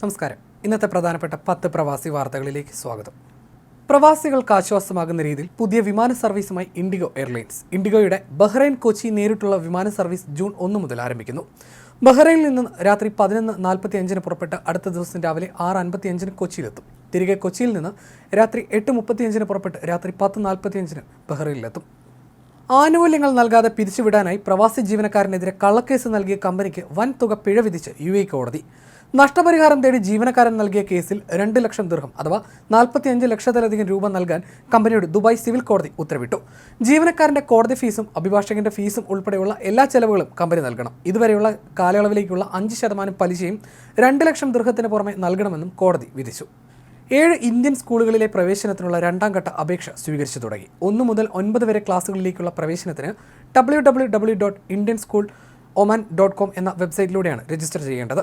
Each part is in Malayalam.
നമസ്കാരം. ഇന്നത്തെ പ്രധാനപ്പെട്ട പത്ത് പ്രവാസി വാർത്തകളിലേക്ക് സ്വാഗതം. പ്രവാസികൾക്ക് ആശ്വാസമാകുന്ന രീതിയിൽ പുതിയ വിമാന സർവീസുമായി ഇൻഡിഗോ എയർലൈൻസ്. ഇൻഡിഗോയുടെ ബഹ്റൈൻ കൊച്ചി നേരിട്ടുള്ള വിമാന സർവീസ് ജൂൺ ഒന്ന് മുതൽ ആരംഭിക്കുന്നു. ബഹ്റൈനിൽ നിന്ന് രാത്രി പതിനൊന്ന് നാൽപ്പത്തി അഞ്ചിന് പുറപ്പെട്ട് അടുത്ത ദിവസം രാവിലെ ആറ് അൻപത്തി അഞ്ചിന് കൊച്ചിയിലെത്തും. തിരികെ കൊച്ചിയിൽ നിന്ന് രാത്രി എട്ട് മുപ്പത്തിയഞ്ചിന് പുറപ്പെട്ട് രാത്രി പത്ത് നാൽപ്പത്തിയഞ്ചിന് ബഹ്റൈനിലെത്തും. ആനുകൂല്യങ്ങൾ നൽകാതെ പിരിച്ചുവിടാനായി പ്രവാസി ജീവനക്കാരനെതിരെ കള്ളക്കേസ് നൽകിയ കമ്പനിക്ക് വൻ തുക പിഴ വിധിച്ച് യു എ കോടതി. നഷ്ടപരിഹാരം തേടി ജീവനക്കാരൻ നൽകിയ കേസിൽ രണ്ട് ലക്ഷം ദീർഘം അഥവാ നാൽപ്പത്തിയഞ്ച് ലക്ഷത്തിലധികം രൂപ നൽകാൻ കമ്പനിയുടെ ദുബായ് സിവിൽ കോടതി ഉത്തരവിട്ടു. ജീവനക്കാരന്റെ കോടതി ഫീസും അഭിഭാഷകന്റെ ഫീസും ഉൾപ്പെടെയുള്ള എല്ലാ ചെലവുകളും കമ്പനി നൽകണം. ഇതുവരെയുള്ള കാലയളവിലേക്കുള്ള അഞ്ച് ശതമാനം പലിശയും രണ്ട് ലക്ഷം ദീർഘത്തിന് പുറമെ നൽകണമെന്നും കോടതി വിധിച്ചു. ഏഴ് ഇന്ത്യൻ സ്കൂളുകളിലെ പ്രവേശനത്തിനുള്ള രണ്ടാം ഘട്ട അപേക്ഷ സ്വീകരിച്ചു തുടങ്ങി. ഒന്നു മുതൽ ഒൻപത് വരെ ക്ലാസ്സുകളിലേക്കുള്ള പ്രവേശനത്തിന് W W W dot Indian school Oman dot com എന്ന വെബ്സൈറ്റിലൂടെയാണ് രജിസ്റ്റർ ചെയ്യേണ്ടത്.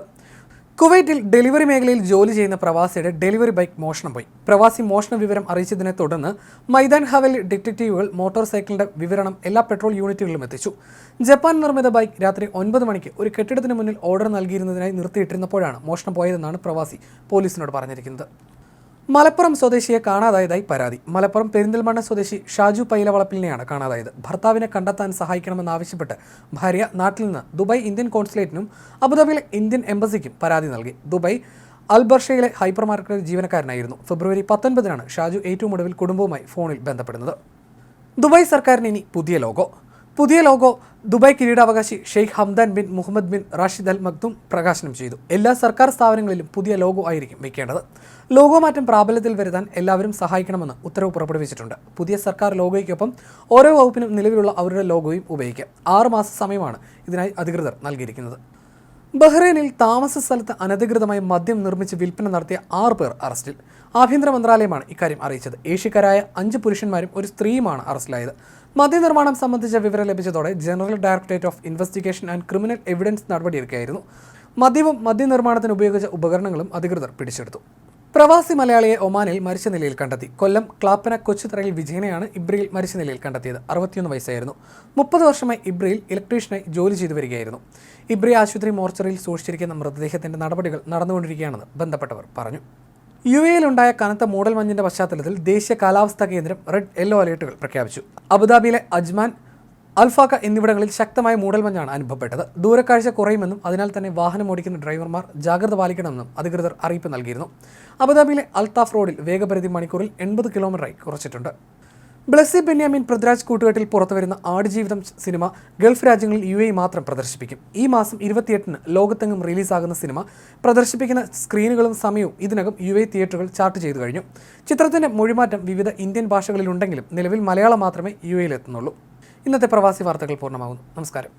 കുവൈറ്റിൽ ഡെലിവറി മേഖലയിൽ ജോലി ചെയ്യുന്ന പ്രവാസിയുടെ ഡെലിവറി ബൈക്ക് മോഷണം പോയി. പ്രവാസി മോഷണ വിവരം അറിയിച്ചതിനെ തുടർന്ന് മൈതാൻ ഹവലി ഡിറ്റക്റ്റീവുകൾ മോട്ടോർ സൈക്കിളിന്റെ വിവരണം എല്ലാ പെട്രോൾ യൂണിറ്റുകളിലും എത്തിച്ചു. ജപ്പാൻ നിർമ്മിത ബൈക്ക് രാത്രി ഒൻപത് മണിക്ക് ഒരു കെട്ടിടത്തിന് മുന്നിൽ ഓർഡർ നൽകിയിരുന്നതിനായി നിർത്തിയിട്ടിരുന്നപ്പോഴാണ് മോഷണം പോയതെന്നാണ് പ്രവാസി പോലീസിനോട് പറഞ്ഞിരിക്കുന്നത്. മലപ്പുറം സ്വദേശിയെ കാണാതായതായി പരാതി. മലപ്പുറം പെരിന്തൽമണ്ണ സ്വദേശി ഷാജു പൈലവളപ്പിലിനെയാണ് കാണാതായത്. ഭർത്താവിനെ കണ്ടെത്താൻ സഹായിക്കണമെന്നാവശ്യപ്പെട്ട് ഭാര്യ നാട്ടിൽ നിന്ന് ദുബായ് ഇന്ത്യൻ കോൺസുലേറ്റിനും അബുദാബിയിലെ ഇന്ത്യൻ എംബസിക്കും പരാതി നൽകി. ദുബായ് അൽബർഷയിലെ ഹൈപ്പർ മാർക്കറ്റ് ജീവനക്കാരനായിരുന്നു. ഫെബ്രുവരി പത്തൊൻപതിനാണ് ഷാജു ഏറ്റവും ഒടുവിൽ കുടുംബവുമായി ഫോണിൽ ബന്ധപ്പെടുന്നത്. ദുബായ് സർക്കാരിന് ഇനി പുതിയ ലോഗോ. പുതിയ ലോഗോ ദുബായ് കിരീടാവകാശി Sheikh Hamdan bin Mohammed bin Rashid Al Maktoum പ്രകാശനം ചെയ്തു. എല്ലാ സർക്കാർ സ്ഥാപനങ്ങളിലും പുതിയ ലോഗോ ആയിരിക്കും വയ്ക്കേണ്ടത് ലോഗോ മാറ്റം പ്രാബല്യത്തിൽ വരുത്താൻ എല്ലാവരും സഹായിക്കണമെന്ന് ഉത്തരവ് പുറപ്പെടുവിച്ചിട്ടുണ്ട്. പുതിയ സർക്കാർ ലോഗോയ്ക്കൊപ്പം ഓരോ വകുപ്പിനും നിലവിലുള്ള അവരുടെ ലോഗോയും ഉപയോഗിക്കാം. ആറ് മാസ സമയമാണ് ഇതിനായി അധികൃതർ നൽകിയിരിക്കുന്നത്. ബഹ്റൈനിൽ താമസ സ്ഥലത്ത് അനധികൃതമായി മദ്യം നിർമ്മിച്ച് വിൽപ്പന നടത്തിയ ആറ് പേർ അറസ്റ്റിൽ. ആഭ്യന്തര മന്ത്രാലയമാണ് ഇക്കാര്യം അറിയിച്ചത്. ഏഷ്യക്കാരായ അഞ്ച് പുരുഷന്മാരും ഒരു സ്ത്രീയുമാണ് അറസ്റ്റിലായത്. മദ്യനിർമ്മാണം സംബന്ധിച്ച വിവരം ലഭിച്ചതോടെ general directorate of investigation and criminal evidence നടപടിയെടുക്കുകയായിരുന്നു. മദ്യവും മദ്യനിർമ്മാണത്തിന് ഉപയോഗിച്ച ഉപകരണങ്ങളും അധികൃതർ പിടിച്ചെടുത്തു. പ്രവാസി മലയാളിയെ ഒമാനിൽ മരിച്ച നിലയിൽ കണ്ടെത്തി. കൊല്ലം ക്ലാപ്പന കൊച്ചുതറയിൽ വിജയനെയാണ് ഇബ്രിയിൽ മരിച്ച നിലയിൽ കണ്ടെത്തിയത്. അറുപത്തിയൊന്ന് വയസ്സായിരുന്നു. മുപ്പത് വർഷമായി ഇബ്രിയിൽ ഇലക്ട്രീഷ്യനായി ജോലി ചെയ്തു വരികയായിരുന്നു. ഇബ്രി ആശുപത്രി മോർച്ചറിയിൽ സൂക്ഷിച്ചിരിക്കുന്ന മൃതദേഹത്തിന്റെ നടപടികൾ നടന്നുകൊണ്ടിരിക്കുകയാണെന്ന് ബന്ധപ്പെട്ടവർ പറഞ്ഞു. യു എയിലുണ്ടായ കനത്ത മൂടൽമഞ്ഞിന്റെ പശ്ചാത്തലത്തിൽ ദേശീയ കാലാവസ്ഥാ കേന്ദ്രം റെഡ് യെല്ലോ അലേർട്ടുകൾ പ്രഖ്യാപിച്ചു. അബുദാബിയിലെ അജ്മാൻ അൽഫാക്ക എന്നിവിടങ്ങളിൽ ശക്തമായ മൂടൽമഞ്ഞാണ് അനുഭവപ്പെട്ടത്. ദൂരക്കാഴ്ച കുറയുമെന്നും അതിനാൽ തന്നെ വാഹനം ഓടിക്കുന്ന ഡ്രൈവർമാർ ജാഗ്രത പാലിക്കണമെന്നും അധികൃതർ അറിയിപ്പ് നൽകിയിരുന്നു. അബുദാബിയിലെ അൽതാഫ് റോഡിൽ വേഗപരിധി മണിക്കൂറിൽ എൺപത് കിലോമീറ്ററായി കുറച്ചിട്ടുണ്ട്. ബ്ലസ്സി ബെന്യാമിൻ പൃഥ്വിരാജ് കൂട്ടുകെട്ടിൽ പുറത്തുവരുന്ന ആടുജീവിതം സിനിമ ഗൾഫ് രാജ്യങ്ങളിൽ യു എ മാത്രം പ്രദർശിപ്പിക്കും. ഈ മാസം ഇരുപത്തിയെട്ടിന് ലോകത്തെങ്ങും റിലീസാകുന്ന സിനിമ പ്രദർശിപ്പിക്കുന്ന സ്ക്രീനുകളും സമയവും ഇതിനകം യു എ തിയേറ്ററുകൾ ചാർട്ട് ചെയ്തു കഴിഞ്ഞു. ചിത്രത്തിന്റെ മൊഴിമാറ്റം വിവിധ ഇന്ത്യൻ ഭാഷകളിലുണ്ടെങ്കിലും നിലവിൽ മലയാളം മാത്രമേ യു എയിൽ എത്തുന്നുള്ളൂ. ഇന്നത്തെ പ്രവാസി വാർത്തകൾ പൂർണമാകുന്നു. നമസ്കാരം.